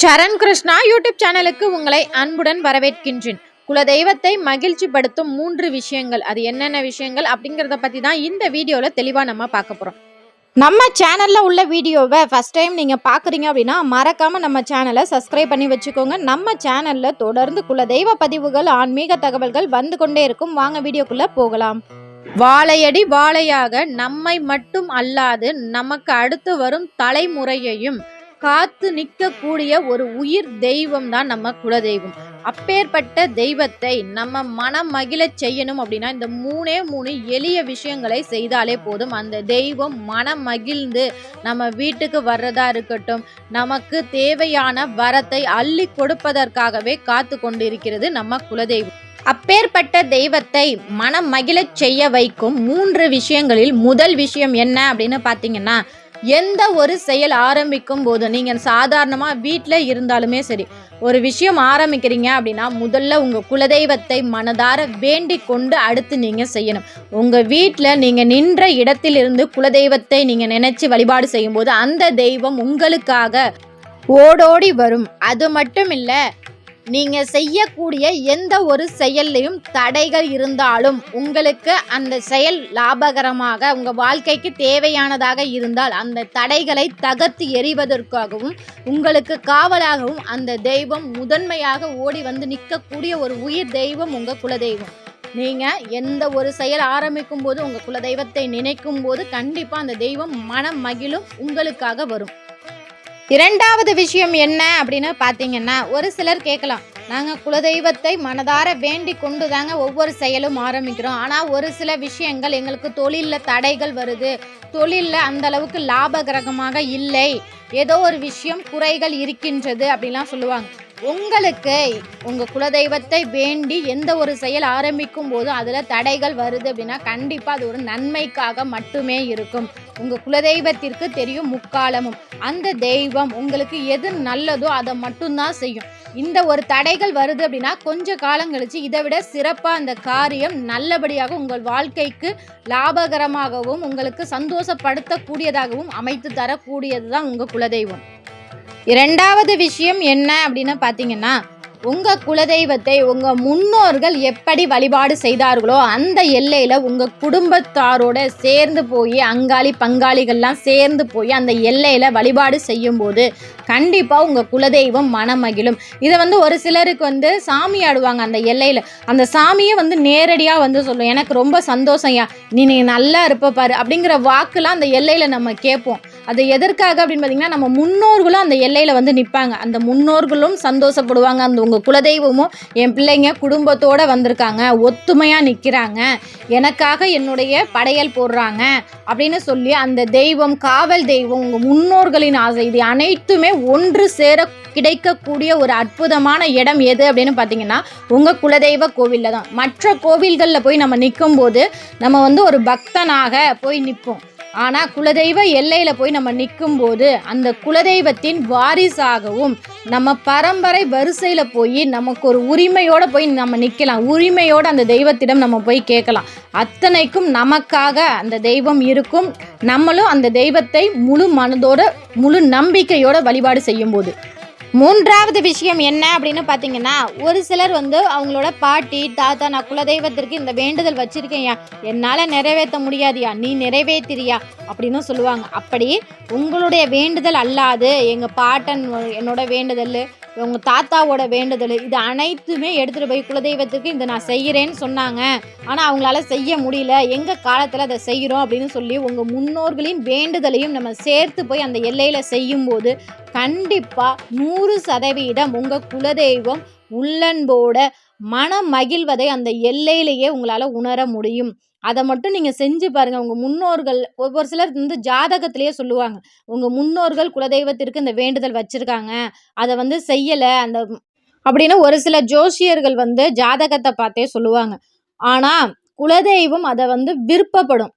சரண் Krishna YouTube சேனலுக்கு உங்களை அன்புடன் வரவேற்கின்றேன். குலதெய்வத்தை மகிழ்ச்சிப்படுத்தும் மூன்று விஷயங்கள். அது என்னென்ன விஷயங்கள் அப்படிங்கிறத பற்றி தான் இந்த வீடியோவில் தெளிவாக நம்ம பார்க்க போகிறோம் நம்ம சேனலில் உள்ள வீடியோவை ஃபஸ்ட் டைம் நீங்கள் பார்க்குறீங்க அப்படின்னா மறக்காமல் நம்ம சேனலை சப்ஸ்கிரைப் பண்ணி வச்சுக்கோங்க. நம்ம சேனலில் தொடர்ந்து குலதெய்வ பதிவுகள் ஆன்மீக தகவல்கள் வந்து கொண்டே இருக்கும். வாங்க வீடியோக்குள்ளே போகலாம். வாழையடி வாழையாக நம்மை மட்டும் அல்லாது நமக்கு அடுத்து வரும் தலைமுறையையும் காத்து நிற்கக்கூடிய ஒரு உயிர் தெய்வம் தான் நம்ம குலதெய்வம். அப்பேற்பட்ட தெய்வத்தை நம்ம மனம் மகிழ செய்யணும் அப்படின்னா இந்த மூணே மூணு எளிய விஷயங்களை செய்தாலே போதும். அந்த தெய்வம் மனம் மகிழ்ந்து நம்ம வீட்டுக்கு வர்றதா இருக்கட்டும் நமக்கு தேவையான வரத்தை அள்ளி கொடுப்பதற்காகவே காத்து கொண்டிருக்கிறது நம்ம குலதெய்வம். அப்பேற்பட்ட தெய்வத்தை மனம் மகிழச் செய்ய வைக்கும் மூன்று விஷயங்களில் முதல் விஷயம் என்ன அப்படின்னு பார்த்தீங்கன்னா எந்த ஒரு செயல் ஆரம்பிக்கும் போது நீங்கள் சாதாரணமாக வீட்டில் இருந்தாலுமே சரி ஒரு விஷயம் ஆரம்பிக்கிறீங்க அப்படின்னா முதல்ல உங்கள் குலதெய்வத்தை மனதார வேண்டி கொண்டு அடுத்து நீங்கள் செய்யணும். உங்கள் வீட்டில் நீங்கள் நின்ற இடத்திலிருந்து குலதெய்வத்தை நீங்கள் நினச்சி வழிபாடு செய்யும்போது அந்த தெய்வம் உங்களுக்காக ஓடோடி வரும். அது மட்டும் இல்லை நீங்கள் செய்யக்கூடிய எந்த ஒரு செயல்லையும் தடைகள் இருந்தாலும் உங்களுக்கு அந்த செயல் லாபகரமாக உங்கள் வாழ்க்கைக்கு தேவையானதாக இருந்தால் அந்த தடைகளை தகர்த்து எறிவதற்காகவும் உங்களுக்கு காவலாகவும் அந்த தெய்வம் முதன்மையாக ஓடி வந்து நிற்கக்கூடிய ஒரு உயிர் தெய்வம் உங்கள் குலதெய்வம். நீங்கள் எந்த ஒரு செயல் ஆரம்பிக்கும் போது உங்கள் குலதெய்வத்தை நினைக்கும் போது கண்டிப்பாக அந்த தெய்வம் மனம் மகிழும் உங்களுக்காக வரும். இரண்டாவது விஷயம் என்ன அப்படின்னு பார்த்தீங்கன்னா ஒரு சிலர் கேட்கலாம். நாங்கள் குலதெய்வத்தை மனதார வேண்டி கொண்டு தாங்க ஒவ்வொரு செயலும் ஆரம்பிக்கிறோம். ஆனால் ஒரு சில விஷயங்கள் எங்களுக்கு தொழிலில் தடைகள் வருது. தொழிலில் அந்த அளவுக்கு லாபகரகமாக இல்லை. ஏதோ ஒரு விஷயம் குறைகள் இருக்கின்றது அப்படிலாம் சொல்லுவாங்க. உங்களுக்கு உங்கள் குலதெய்வத்தை வேண்டி எந்த ஒரு செயல் ஆரம்பிக்கும் போதும் அதில் தடைகள் வருது அப்படின்னா கண்டிப்பாக அது ஒரு நன்மைக்காக மட்டுமே இருக்கும். உங்கள் குலதெய்வத்திற்கு தெரியும் முக்காலமும். அந்த தெய்வம் உங்களுக்கு எது நல்லதோ அதை மட்டும்தான் செய்யும். இந்த ஒரு தடைகள் வருது அப்படின்னா கொஞ்ச காலம் கழிச்சு இதை விட சிறப்பாக அந்த காரியம் நல்லபடியாக உங்கள் வாழ்க்கைக்கு லாபகரமாகவும் உங்களுக்கு சந்தோஷப்படுத்தக்கூடியதாகவும் அமைத்து தரக்கூடியது தான் உங்கள் குலதெய்வம். இரண்டாவது விஷயம் என்ன அப்படின்னு பார்த்தீங்கன்னா உங்கள் குலதெய்வத்தை உங்கள் முன்னோர்கள் எப்படி வழிபாடு செய்தார்களோ அந்த எல்லையில் உங்கள் குடும்பத்தாரோட சேர்ந்து போய் அங்காளி பங்காளிகள்லாம் சேர்ந்து போய் அந்த எல்லையில் வழிபாடு செய்யும்போது கண்டிப்பாக உங்கள் குலதெய்வம் மனமகிழும். இதை வந்து ஒரு சிலருக்கு வந்து சாமி ஆடுவாங்க அந்த எல்லையில். அந்த சாமியை வந்து நேரடியாக வந்து சொல்லும் எனக்கு ரொம்ப சந்தோஷம்யா நீ நீ நல்லா இருப்ப பாரு. அப்படிங்கிற வாக்குலாம் அந்த எல்லையில் நம்ம கேட்போம். அது எதற்காக அப்படின்னு பார்த்தீங்கன்னா நம்ம முன்னோர்களும் அந்த எல்லையில் வந்து நிற்பாங்க அந்த முன்னோர்களும் சந்தோஷப்படுவாங்க. அந்த உங்கள் குலதெய்வமும் என் பிள்ளைங்க குடும்பத்தோடு வந்திருக்காங்க. ஒத்துமையாக நிற்கிறாங்க எனக்காக என்னுடைய படையல் போடுறாங்க அப்படின்னு சொல்லி அந்த தெய்வம் காவல் தெய்வம் உங்கள் முன்னோர்களின் ஆசை இது அனைத்துமே ஒன்று சேர கிடைக்கக்கூடிய ஒரு அற்புதமான இடம் எது அப்படின்னு பார்த்தீங்கன்னா உங்கள் குலதெய்வ கோவிலில் தான். மற்ற கோவில்களில் போய் நம்ம நிற்கும் போது நம்ம வந்து ஒரு பக்தனாக போய் நிற்போம் ஆனால் குலதெய்வ எல்லையில் போய் நம்ம நிற்கும் போது அந்த குலதெய்வத்தின் வாரிசாகவும் நம்ம பரம்பரை வரிசையில் போய் நமக்கு ஒரு உரிமையோடு போய் நம்ம நிற்கலாம் உரிமையோடு அந்த தெய்வத்திடம் நம்ம போய் கேட்கலாம் அத்தனைக்கும் நமக்காக அந்த தெய்வம் இருக்கும். நம்மளும் அந்த தெய்வத்தை முழு மனதோட முழு நம்பிக்கையோட வழிபாடு செய்யும்போது. மூன்றாவது விஷயம் என்ன அப்படின்னு பார்த்தீங்கன்னா ஒரு சிலர் வந்து அவங்களோட பாட்டி தாத்தா நான் குலதெய்வத்திற்கு இந்த வேண்டுதல் வச்சிருக்கேன்யா. என்னால் நிறைவேற்ற முடியாதியா. நீ நிறைவேற்றிரியா அப்படின்னு சொல்லுவாங்க. அப்படி உங்களுடைய வேண்டுதல் அல்லாது எங்கள் பாட்டன் என்னோட வேண்டுதல் உங்கள் தாத்தாவோட வேண்டுதல் இது அனைத்துமே எடுத்துகிட்டு போய் குலதெய்வத்துக்கு இந்த நான் செய்கிறேன்னு சொன்னாங்க. ஆனால் அவங்களால செய்ய முடியல. எங்கள் காலத்தில் அதை செய்கிறோம் அப்படின்னு சொல்லி உங்கள் முன்னோர்களின் வேண்டுதலையும் நம்ம சேர்த்து போய் அந்த எல்லையில் செய்யும்போது கண்டிப்பாக நூறு சதவீதம் உங்கள் குலதெய்வம் உள்ளன்போட மனம் மகிழ்வதை அந்த எல்லையிலேயே உங்களால் உணர முடியும். அதை மட்டும் நீங்கள் செஞ்சு பாருங்கள் உங்கள் முன்னோர்கள் ஒவ்வொரு சிலர் வந்து ஜாதகத்திலேயே சொல்லுவாங்க. உங்கள் முன்னோர்கள் குலதெய்வத்திற்கு இந்த வேண்டுதல் வச்சுருக்காங்க. அதை வந்து செய்யலை அந்த அப்படின்னு ஒரு சில ஜோசியர்கள் வந்து ஜாதகத்தை பார்த்தே சொல்லுவாங்க. ஆனால் குலதெய்வம் அதை வந்து விருப்பப்படும்.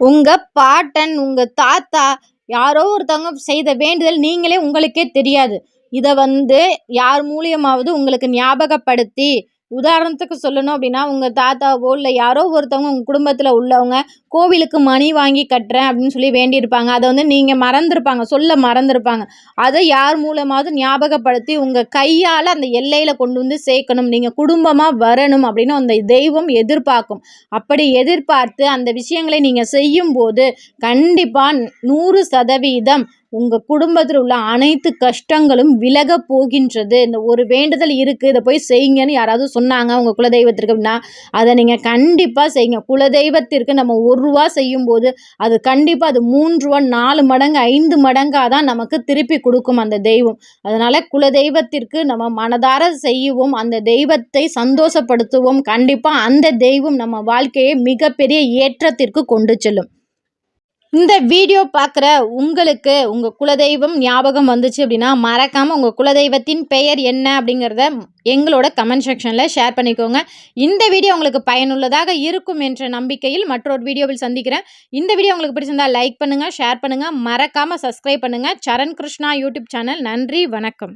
உங்கள் பாட்டன் உங்கள் தாத்தா யாரோ ஒருத்தவங்க செய்த வேண்டுதல் நீங்களே உங்களுக்கே தெரியாது. இதை வந்து யார் மூலியமாவது உங்களுக்கு ஞாபகப்படுத்தி உதாரணத்துக்கு சொல்லணும் அப்படின்னா உங்கள் தாத்தாவோ இல்லை யாரோ ஒருத்தவங்க உங்கள் குடும்பத்தில் உள்ளவங்க கோவிலுக்கு மணி வாங்கி கட்டுறேன் அப்படின்னு சொல்லி வேண்டியிருப்பாங்க. அதை வந்து நீங்கள் மறந்துருப்பாங்க சொல்ல மறந்துருப்பாங்க. அதை யார் மூலமாவது ஞாபகப்படுத்தி உங்கள் கையால் அந்த எல்லையில் கொண்டு வந்து சேர்க்கணும். நீங்கள் குடும்பமாக வரணும் அப்படின்னு அந்த தெய்வம் எதிர்பார்க்கும். அப்படி எதிர்பார்த்து அந்த விஷயங்களை நீங்கள் செய்யும்போது கண்டிப்பாக நூறு சதவீதம் உங்கள் குடும்பத்தில் உள்ள அனைத்து கஷ்டங்களும் விலக போகின்றது. இந்த ஒரு வேண்டுதல் இருக்குது இதை போய் செய்யுங்கன்னு யாராவது சொன்னாங்க உங்கள் குலதெய்வத்திற்கு அப்படின்னா அதை நீங்கள் கண்டிப்பாக செய்யுங்க. குலதெய்வத்திற்கு நம்ம ஒரு ரூபா செய்யும்போது அது கண்டிப்பாக அது மூன்று ரூபா நாலு மடங்கு ஐந்து மடங்காக தான் நமக்கு திருப்பி கொடுக்கும் அந்த தெய்வம். அதனால் குலதெய்வத்திற்கு நம்ம மனதார செய்வோம் அந்த தெய்வத்தை சந்தோஷப்படுத்துவோம். கண்டிப்பாக அந்த தெய்வம் நம்ம வாழ்க்கையை மிகப்பெரிய ஏற்றத்திற்கு கொண்டு செல்லும். இந்த வீடியோ பார்க்குற உங்களுக்கு உங்கள் குலதெய்வம் ஞாபகம் வந்துச்சு அப்படின்னா மறக்காமல் உங்கள் குலதெய்வத்தின் பெயர் என்ன அப்படிங்கிறத எங்களோட கமெண்ட் செக்ஷனில் ஷேர் பண்ணிக்கோங்க. இந்த வீடியோ உங்களுக்கு பயனுள்ளதாக இருக்கும் என்ற நம்பிக்கையில் மற்றொரு வீடியோவில் சந்திக்கிறேன். இந்த வீடியோ உங்களுக்கு பிடிச்சிருந்தால் லைக் பண்ணுங்கள் ஷேர் பண்ணுங்கள் மறக்காமல் சப்ஸ்கிரைப் பண்ணுங்கள் சரண் கிருஷ்ணா யூடியூப் சேனல் நன்றி வணக்கம்.